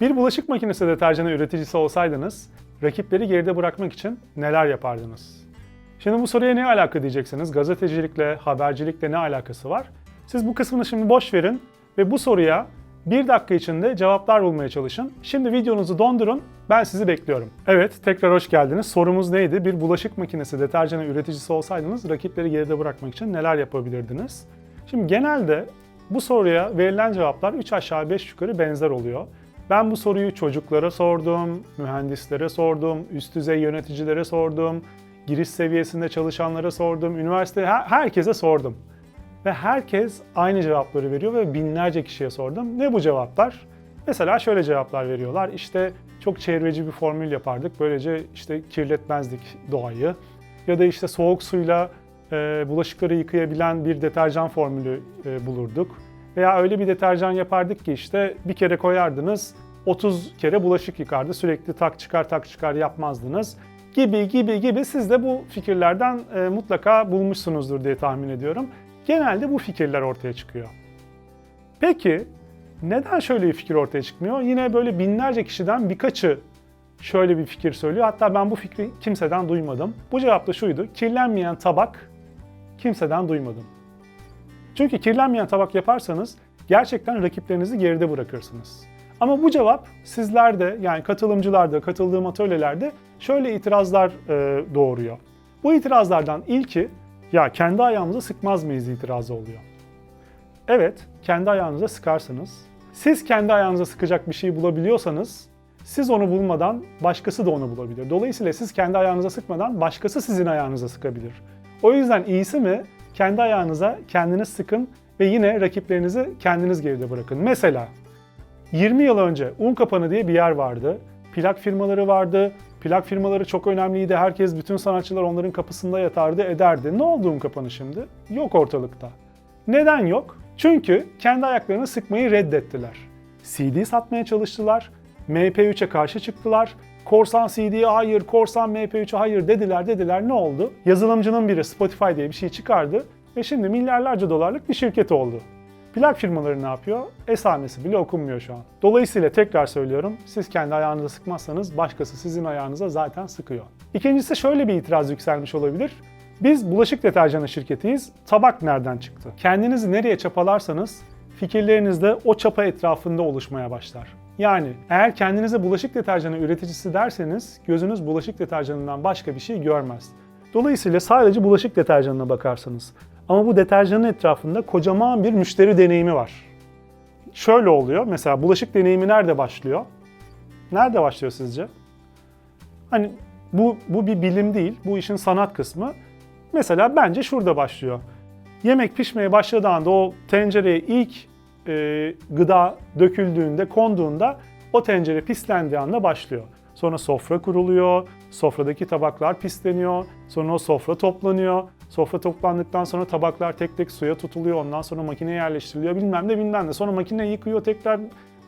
Bir bulaşık makinesi deterjanı üreticisi olsaydınız, rakipleri geride bırakmak için neler yapardınız? Şimdi bu soruya ne alaka diyeceksiniz? Gazetecilikle, habercilikle ne alakası var? Siz bu kısmını şimdi boş verin ve bu soruya bir dakika içinde cevaplar bulmaya çalışın. Şimdi videonuzu dondurun, ben sizi bekliyorum. Evet, tekrar hoş geldiniz. Sorumuz neydi? Bir bulaşık makinesi deterjanı üreticisi olsaydınız rakipleri geride bırakmak için neler yapabilirdiniz? Şimdi genelde bu soruya verilen cevaplar 3 aşağı 5 yukarı benzer oluyor. Ben bu soruyu çocuklara sordum, mühendislere sordum, üst düzey yöneticilere sordum, giriş seviyesinde çalışanlara sordum, üniversite her- herkese sordum. Ve herkes aynı cevapları veriyor ve binlerce kişiye sordum. Ne bu cevaplar? Mesela şöyle cevaplar veriyorlar. İşte çok çevreci bir formül yapardık. Böylece işte kirletmezdik doğayı. Ya da işte soğuk suyla e, bulaşıkları yıkayabilen bir deterjan formülü e, bulurduk. Veya öyle bir deterjan yapardık ki işte bir kere koyardınız 30 kere bulaşık yıkardı. Sürekli tak çıkar tak çıkar yapmazdınız. Gibi gibi gibi siz de bu fikirlerden e, mutlaka bulmuşsunuzdur diye tahmin ediyorum. Genelde bu fikirler ortaya çıkıyor. Peki neden şöyle bir fikir ortaya çıkmıyor? Yine böyle binlerce kişiden birkaçı şöyle bir fikir söylüyor. Hatta ben bu fikri kimseden duymadım. Bu cevap da şuydu. Kirlenmeyen tabak kimseden duymadım. Çünkü kirlenmeyen tabak yaparsanız gerçekten rakiplerinizi geride bırakırsınız. Ama bu cevap sizlerde yani katılımcılarda, katıldığım atölyelerde şöyle itirazlar e, doğuruyor. Bu itirazlardan ilki ya kendi ayağımıza sıkmaz mıyız itirazı oluyor. Evet, kendi ayağınıza sıkarsınız. Siz kendi ayağınıza sıkacak bir şey bulabiliyorsanız siz onu bulmadan başkası da onu bulabilir. Dolayısıyla siz kendi ayağınıza sıkmadan başkası sizin ayağınıza sıkabilir. O yüzden iyisi mi kendi ayağınıza kendiniz sıkın ve yine rakiplerinizi kendiniz geride bırakın. Mesela 20 yıl önce Unkapanı diye bir yer vardı. Plak firmaları vardı. Plak firmaları çok önemliydi. Herkes, bütün sanatçılar onların kapısında yatardı, ederdi. Ne oldu Unkapanı şimdi? Yok ortalıkta. Neden yok? Çünkü kendi ayaklarını sıkmayı reddettiler. CD satmaya çalıştılar. MP3'e karşı çıktılar. Korsan CD'ye hayır, korsan MP3'e hayır dediler dediler. Ne oldu? Yazılımcının biri Spotify diye bir şey çıkardı ve şimdi milyarlarca dolarlık bir şirket oldu. Plak firmaları ne yapıyor? Esamesi bile okunmuyor şu an. Dolayısıyla tekrar söylüyorum, siz kendi ayağınıza sıkmazsanız başkası sizin ayağınıza zaten sıkıyor. İkincisi şöyle bir itiraz yükselmiş olabilir. Biz bulaşık deterjanı şirketiyiz. Tabak nereden çıktı? Kendinizi nereye çapalarsanız fikirleriniz de o çapa etrafında oluşmaya başlar. Yani eğer kendinize bulaşık deterjanı üreticisi derseniz gözünüz bulaşık deterjanından başka bir şey görmez. Dolayısıyla sadece bulaşık deterjanına bakarsınız. Ama bu deterjanın etrafında kocaman bir müşteri deneyimi var. Şöyle oluyor. Mesela bulaşık deneyimi nerede başlıyor? Nerede başlıyor sizce? Hani bu, bu bir bilim değil, bu işin sanat kısmı. Mesela bence şurada başlıyor. Yemek pişmeye başladığı anda o tencereye ilk e, gıda döküldüğünde, konduğunda o tencere pislendiği anda başlıyor. Sonra sofra kuruluyor, sofradaki tabaklar pisleniyor, sonra o sofra toplanıyor. Sofra toplandıktan sonra tabaklar tek tek suya tutuluyor, ondan sonra makineye yerleştiriliyor bilmem ne bilmem ne. Sonra makine yıkıyor, tekrar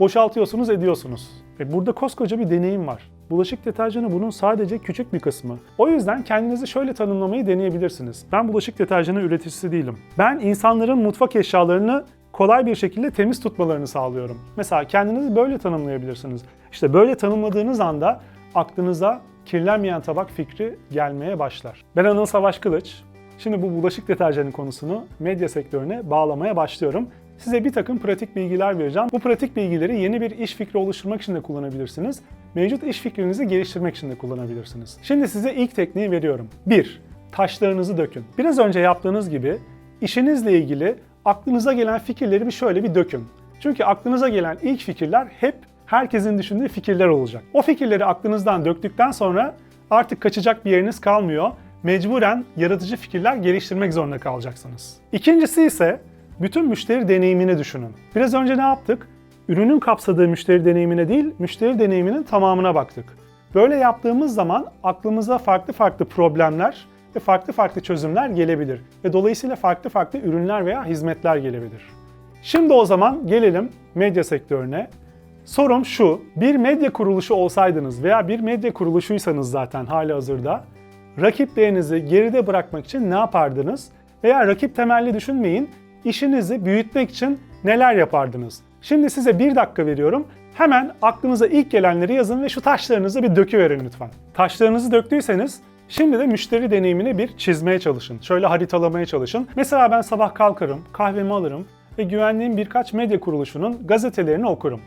boşaltıyorsunuz, ediyorsunuz. E burada koskoca bir deneyim var. Bulaşık deterjanı bunun sadece küçük bir kısmı. O yüzden kendinizi şöyle tanımlamayı deneyebilirsiniz. Ben bulaşık deterjanı üreticisi değilim. Ben insanların mutfak eşyalarını kolay bir şekilde temiz tutmalarını sağlıyorum. Mesela kendinizi böyle tanımlayabilirsiniz. İşte böyle tanımladığınız anda aklınıza kirlenmeyen tabak fikri gelmeye başlar. Ben Anıl Savaş Kılıç. Şimdi bu bulaşık deterjanı konusunu medya sektörüne bağlamaya başlıyorum. Size bir takım pratik bilgiler vereceğim. Bu pratik bilgileri yeni bir iş fikri oluşturmak için de kullanabilirsiniz. Mevcut iş fikrinizi geliştirmek için de kullanabilirsiniz. Şimdi size ilk tekniği veriyorum. 1. Taşlarınızı dökün. Biraz önce yaptığınız gibi işinizle ilgili aklınıza gelen fikirleri bir şöyle bir dökün. Çünkü aklınıza gelen ilk fikirler hep herkesin düşündüğü fikirler olacak. O fikirleri aklınızdan döktükten sonra artık kaçacak bir yeriniz kalmıyor. Mecburen yaratıcı fikirler geliştirmek zorunda kalacaksınız. İkincisi ise bütün müşteri deneyimini düşünün. Biraz önce ne yaptık? Ürünün kapsadığı müşteri deneyimine değil, müşteri deneyiminin tamamına baktık. Böyle yaptığımız zaman aklımıza farklı farklı problemler ve farklı farklı çözümler gelebilir ve dolayısıyla farklı farklı ürünler veya hizmetler gelebilir. Şimdi o zaman gelelim medya sektörüne. Sorum şu, bir medya kuruluşu olsaydınız veya bir medya kuruluşuysanız zaten hali hazırda, rakiplerinizi geride bırakmak için ne yapardınız? Veya rakip temelli düşünmeyin, işinizi büyütmek için neler yapardınız? Şimdi size bir dakika veriyorum. Hemen aklınıza ilk gelenleri yazın ve şu taşlarınızı bir döküverin lütfen. Taşlarınızı döktüyseniz şimdi de müşteri deneyimini bir çizmeye çalışın. Şöyle haritalamaya çalışın. Mesela ben sabah kalkarım, kahvemi alırım ve güvendiğim birkaç medya kuruluşunun gazetelerini okurum.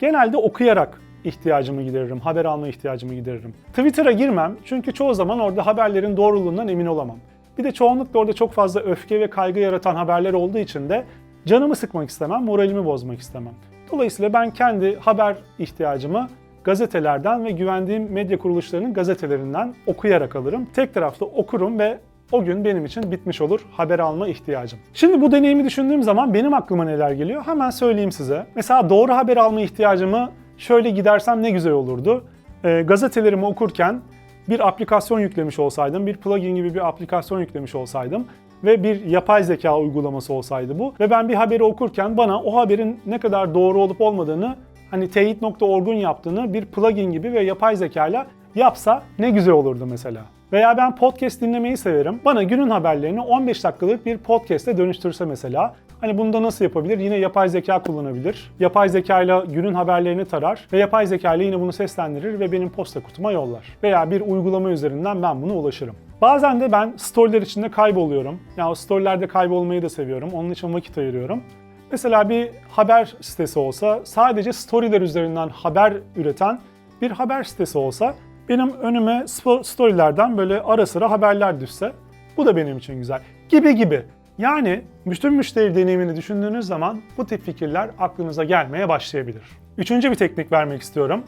Genelde okuyarak ihtiyacımı gideririm, haber alma ihtiyacımı gideririm. Twitter'a girmem çünkü çoğu zaman orada haberlerin doğruluğundan emin olamam. Bir de çoğunlukla orada çok fazla öfke ve kaygı yaratan haberler olduğu için de canımı sıkmak istemem, moralimi bozmak istemem. Dolayısıyla ben kendi haber ihtiyacımı gazetelerden ve güvendiğim medya kuruluşlarının gazetelerinden okuyarak alırım. Tek taraflı okurum ve o gün benim için bitmiş olur haber alma ihtiyacım. Şimdi bu deneyimi düşündüğüm zaman benim aklıma neler geliyor hemen söyleyeyim size. Mesela doğru haber alma ihtiyacımı şöyle gidersem ne güzel olurdu. E, gazetelerimi okurken bir aplikasyon yüklemiş olsaydım, bir plugin gibi bir aplikasyon yüklemiş olsaydım ve bir yapay zeka uygulaması olsaydı bu ve ben bir haberi okurken bana o haberin ne kadar doğru olup olmadığını hani teyit.org'un yaptığını bir plugin gibi ve yapay zekayla yapsa ne güzel olurdu mesela. Veya ben podcast dinlemeyi severim. Bana günün haberlerini 15 dakikalık bir podcast'e dönüştürse mesela. Hani bunu da nasıl yapabilir? Yine yapay zeka kullanabilir. Yapay zeka ile günün haberlerini tarar ve yapay zeka ile yine bunu seslendirir ve benim posta kutuma yollar. Veya bir uygulama üzerinden ben buna ulaşırım. Bazen de ben storyler içinde kayboluyorum. Yani o storylerde kaybolmayı da seviyorum. Onun için vakit ayırıyorum. Mesela bir haber sitesi olsa, sadece storyler üzerinden haber üreten bir haber sitesi olsa benim önüme storylerden böyle ara sıra haberler düşse bu da benim için güzel. Gibi gibi. Yani bütün müşteri deneyimini düşündüğünüz zaman bu tip fikirler aklınıza gelmeye başlayabilir. Üçüncü bir teknik vermek istiyorum.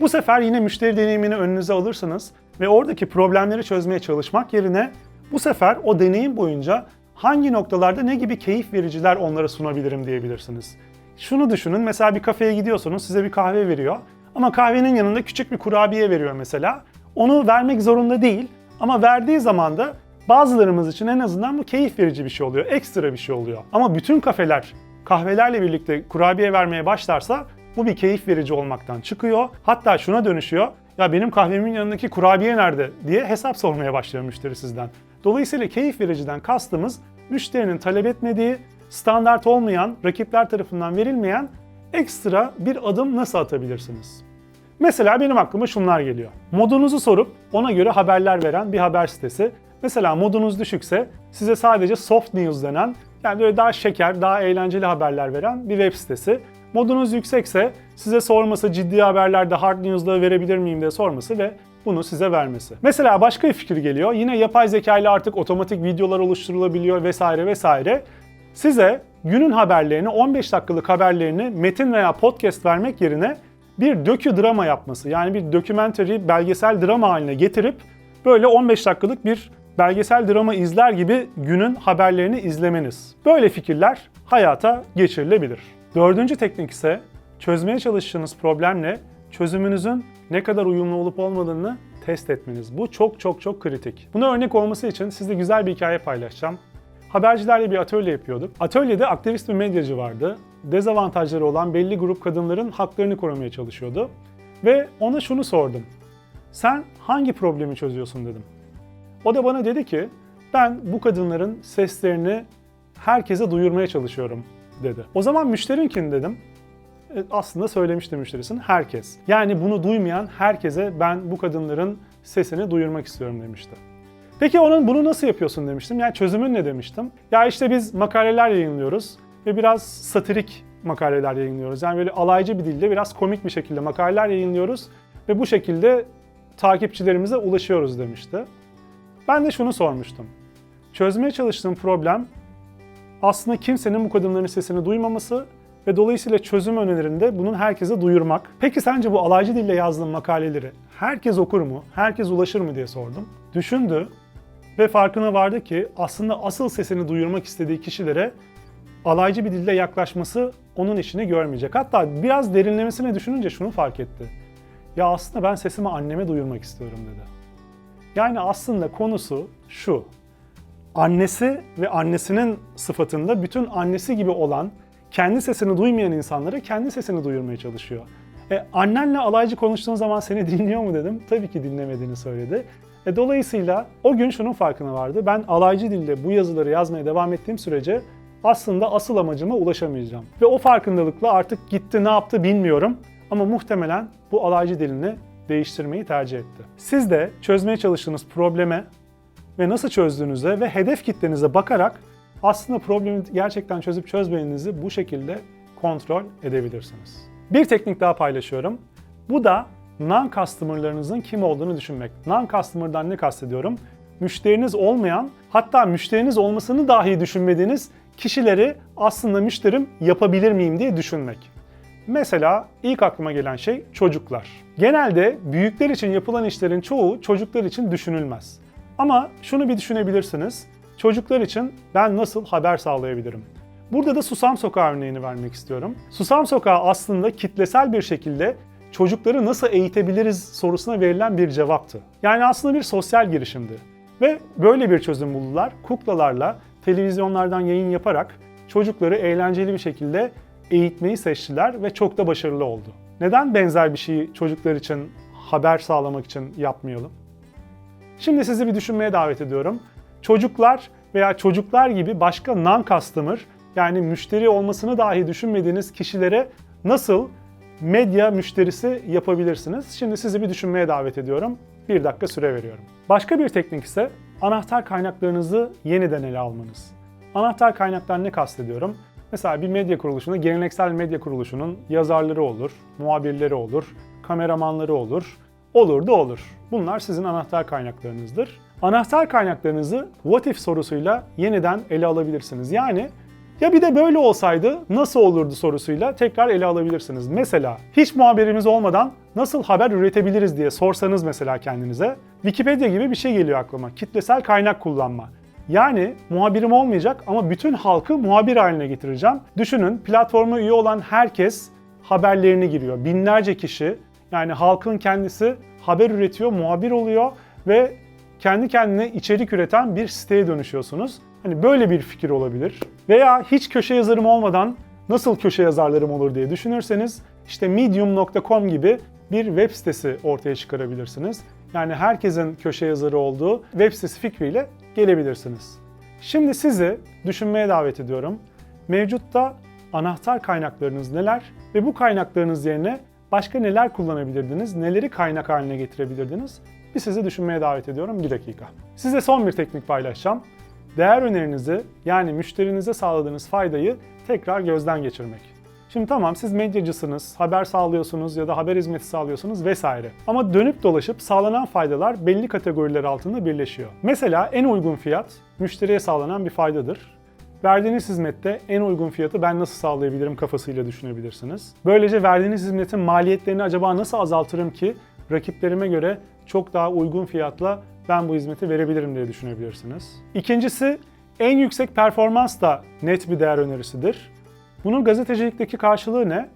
Bu sefer yine müşteri deneyimini önünüze alırsanız ve oradaki problemleri çözmeye çalışmak yerine bu sefer o deneyim boyunca hangi noktalarda ne gibi keyif vericiler onlara sunabilirim diyebilirsiniz. Şunu düşünün mesela bir kafeye gidiyorsunuz size bir kahve veriyor ama kahvenin yanında küçük bir kurabiye veriyor mesela. Onu vermek zorunda değil ama verdiği zaman da bazılarımız için en azından bu keyif verici bir şey oluyor, ekstra bir şey oluyor. Ama bütün kafeler kahvelerle birlikte kurabiye vermeye başlarsa bu bir keyif verici olmaktan çıkıyor. Hatta şuna dönüşüyor. Ya benim kahvemin yanındaki kurabiye nerede diye hesap sormaya başlıyor müşteri sizden. Dolayısıyla keyif vericiden kastımız müşterinin talep etmediği, standart olmayan, rakipler tarafından verilmeyen ekstra bir adım nasıl atabilirsiniz? Mesela benim aklıma şunlar geliyor. Modunuzu sorup ona göre haberler veren bir haber sitesi. Mesela modunuz düşükse size sadece soft news denen yani böyle daha şeker, daha eğlenceli haberler veren bir web sitesi. Modunuz yüksekse size sorması, ciddi haberlerde hard news'ları verebilir miyim diye sorması ve bunu size vermesi. Mesela başka bir fikir geliyor. Yine yapay zeka ile artık otomatik videolar oluşturulabiliyor vesaire vesaire. Size günün haberlerini, 15 dakikalık haberlerini metin veya podcast vermek yerine bir dökü drama yapması. Yani bir documentary, belgesel drama haline getirip böyle 15 dakikalık bir belgesel drama izler gibi günün haberlerini izlemeniz. Böyle fikirler hayata geçirilebilir. Dördüncü teknik ise çözmeye çalıştığınız problemle çözümünüzün ne kadar uyumlu olup olmadığını test etmeniz. Bu çok çok çok kritik. Buna örnek olması için sizle güzel bir hikaye paylaşacağım. Habercilerle bir atölye yapıyorduk. Atölyede aktivist bir medyacı vardı. Dezavantajları olan belli grup kadınların haklarını korumaya çalışıyordu. Ve ona şunu sordum. Sen hangi problemi çözüyorsun dedim. O da bana dedi ki ben bu kadınların seslerini herkese duyurmaya çalışıyorum dedi. O zaman müşterin kim dedim. E, aslında söylemişti müşterisin herkes. Yani bunu duymayan herkese ben bu kadınların sesini duyurmak istiyorum demişti. Peki onun bunu nasıl yapıyorsun demiştim. Yani çözümün ne demiştim. Ya işte biz makaleler yayınlıyoruz ve biraz satirik makaleler yayınlıyoruz. Yani böyle alaycı bir dilde biraz komik bir şekilde makaleler yayınlıyoruz ve bu şekilde takipçilerimize ulaşıyoruz demişti. Ben de şunu sormuştum. Çözmeye çalıştığım problem aslında kimsenin bu kadınların sesini duymaması ve dolayısıyla çözüm önerilerinde bunun herkese duyurmak. Peki sence bu alaycı dille yazdığım makaleleri herkes okur mu, herkes ulaşır mı diye sordum. Düşündü ve farkına vardı ki aslında asıl sesini duyurmak istediği kişilere alaycı bir dilde yaklaşması onun işini görmeyecek. Hatta biraz derinlemesine düşününce şunu fark etti. Ya aslında ben sesimi anneme duyurmak istiyorum dedi. Yani aslında konusu şu. Annesi ve annesinin sıfatında bütün annesi gibi olan kendi sesini duymayan insanlara kendi sesini duyurmaya çalışıyor. E, annenle alaycı konuştuğun zaman seni dinliyor mu dedim. Tabii ki dinlemediğini söyledi. E, dolayısıyla o gün şunun farkına vardı. Ben alaycı dilde bu yazıları yazmaya devam ettiğim sürece aslında asıl amacıma ulaşamayacağım. Ve o farkındalıkla artık gitti ne yaptı bilmiyorum. ama muhtemelen bu alaycı dilini değiştirmeyi tercih etti. Siz de çözmeye çalıştığınız probleme ve nasıl çözdüğünüze ve hedef kitlenize bakarak aslında problemi gerçekten çözüp çözmediğinizi bu şekilde kontrol edebilirsiniz. Bir teknik daha paylaşıyorum. Bu da non-customer'larınızın kim olduğunu düşünmek. Non-customer'dan ne kastediyorum? Müşteriniz olmayan, hatta müşteriniz olmasını dahi düşünmediğiniz kişileri aslında müşterim yapabilir miyim diye düşünmek. Mesela ilk aklıma gelen şey çocuklar. Genelde büyükler için yapılan işlerin çoğu çocuklar için düşünülmez. Ama şunu bir düşünebilirsiniz. Çocuklar için ben nasıl haber sağlayabilirim? Burada da Susam Sokağı örneğini vermek istiyorum. Susam Sokağı aslında kitlesel bir şekilde çocukları nasıl eğitebiliriz sorusuna verilen bir cevaptı. Yani aslında bir sosyal girişimdi. Ve böyle bir çözüm buldular. Kuklalarla televizyonlardan yayın yaparak çocukları eğlenceli bir şekilde eğitmeyi seçtiler ve çok da başarılı oldu. Neden benzer bir şeyi çocuklar için haber sağlamak için yapmayalım? Şimdi sizi bir düşünmeye davet ediyorum. Çocuklar veya çocuklar gibi başka non-customer yani müşteri olmasını dahi düşünmediğiniz kişilere nasıl medya müşterisi yapabilirsiniz? Şimdi sizi bir düşünmeye davet ediyorum. Bir dakika süre veriyorum. Başka bir teknik ise anahtar kaynaklarınızı yeniden ele almanız. Anahtar kaynaklar ne kastediyorum? Mesela bir medya kuruluşunda, geleneksel medya kuruluşunun yazarları olur, muhabirleri olur, kameramanları olur, olur da olur. Bunlar sizin anahtar kaynaklarınızdır. Anahtar kaynaklarınızı what if sorusuyla yeniden ele alabilirsiniz. Yani ya bir de böyle olsaydı nasıl olurdu sorusuyla tekrar ele alabilirsiniz. Mesela hiç muhabirimiz olmadan nasıl haber üretebiliriz diye sorsanız mesela kendinize Wikipedia gibi bir şey geliyor aklıma. Kitlesel kaynak kullanma. Yani muhabirim olmayacak ama bütün halkı muhabir haline getireceğim. Düşünün platforma üye olan herkes haberlerini giriyor. Binlerce kişi yani halkın kendisi haber üretiyor, muhabir oluyor ve kendi kendine içerik üreten bir siteye dönüşüyorsunuz. Hani böyle bir fikir olabilir. Veya hiç köşe yazarım olmadan nasıl köşe yazarlarım olur diye düşünürseniz işte medium.com gibi bir web sitesi ortaya çıkarabilirsiniz. Yani herkesin köşe yazarı olduğu web sitesi fikriyle gelebilirsiniz. Şimdi sizi düşünmeye davet ediyorum. Mevcutta anahtar kaynaklarınız neler ve bu kaynaklarınız yerine başka neler kullanabilirdiniz, neleri kaynak haline getirebilirdiniz? Bir sizi düşünmeye davet ediyorum bir dakika. Size son bir teknik paylaşacağım. Değer önerinizi yani müşterinize sağladığınız faydayı tekrar gözden geçirmek. Şimdi tamam siz medyacısınız, haber sağlıyorsunuz ya da haber hizmeti sağlıyorsunuz vesaire. Ama dönüp dolaşıp sağlanan faydalar belli kategoriler altında birleşiyor. Mesela en uygun fiyat müşteriye sağlanan bir faydadır. Verdiğiniz hizmette en uygun fiyatı ben nasıl sağlayabilirim kafasıyla düşünebilirsiniz. Böylece verdiğiniz hizmetin maliyetlerini acaba nasıl azaltırım ki rakiplerime göre çok daha uygun fiyatla ben bu hizmeti verebilirim diye düşünebilirsiniz. İkincisi en yüksek performans da net bir değer önerisidir. Bunun gazetecilikteki karşılığı ne?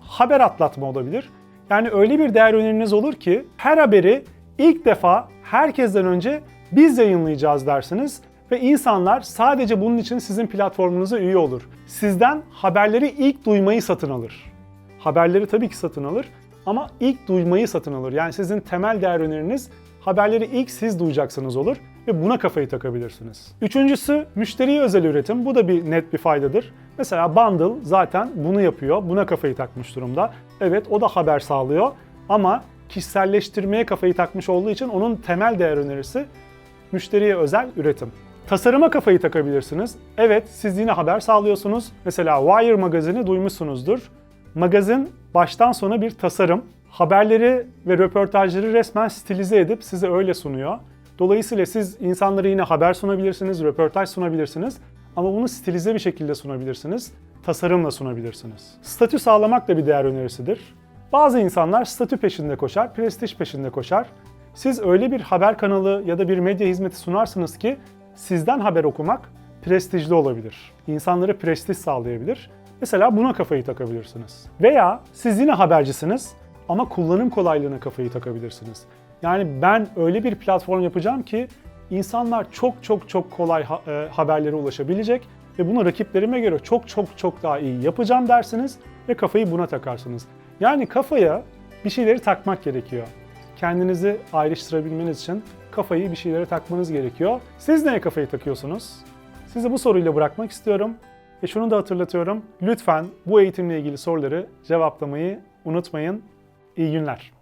Haber atlatma olabilir. Yani öyle bir değer öneriniz olur ki her haberi ilk defa herkesten önce biz yayınlayacağız dersiniz ve insanlar sadece bunun için sizin platformunuza üye olur. Sizden haberleri ilk duymayı satın alır. Haberleri tabii ki satın alır ama ilk duymayı satın alır. Yani sizin temel değer öneriniz haberleri ilk siz duyacaksınız olur ve buna kafayı takabilirsiniz. Üçüncüsü müşteriye özel üretim. Bu da bir net bir faydadır. Mesela Bundle zaten bunu yapıyor. Buna kafayı takmış durumda. Evet o da haber sağlıyor ama kişiselleştirmeye kafayı takmış olduğu için onun temel değer önerisi müşteriye özel üretim. Tasarıma kafayı takabilirsiniz. Evet siz yine haber sağlıyorsunuz. Mesela Wire magazini duymuşsunuzdur. Magazin baştan sona bir tasarım. Haberleri ve röportajları resmen stilize edip size öyle sunuyor. Dolayısıyla siz insanlara yine haber sunabilirsiniz, röportaj sunabilirsiniz ama bunu stilize bir şekilde sunabilirsiniz, tasarımla sunabilirsiniz. Statü sağlamak da bir değer önerisidir. Bazı insanlar statü peşinde koşar, prestij peşinde koşar. Siz öyle bir haber kanalı ya da bir medya hizmeti sunarsınız ki sizden haber okumak prestijli olabilir. İnsanlara prestij sağlayabilir. Mesela buna kafayı takabilirsiniz. Veya siz yine habercisiniz ama kullanım kolaylığına kafayı takabilirsiniz. Yani ben öyle bir platform yapacağım ki insanlar çok çok çok kolay e, haberlere ulaşabilecek ve bunu rakiplerime göre çok çok çok daha iyi yapacağım dersiniz ve kafayı buna takarsınız. Yani kafaya bir şeyleri takmak gerekiyor. Kendinizi ayrıştırabilmeniz için kafayı bir şeylere takmanız gerekiyor. Siz neye kafayı takıyorsunuz? Sizi bu soruyla bırakmak istiyorum. Ve şunu da hatırlatıyorum. Lütfen bu eğitimle ilgili soruları cevaplamayı unutmayın. İyi günler.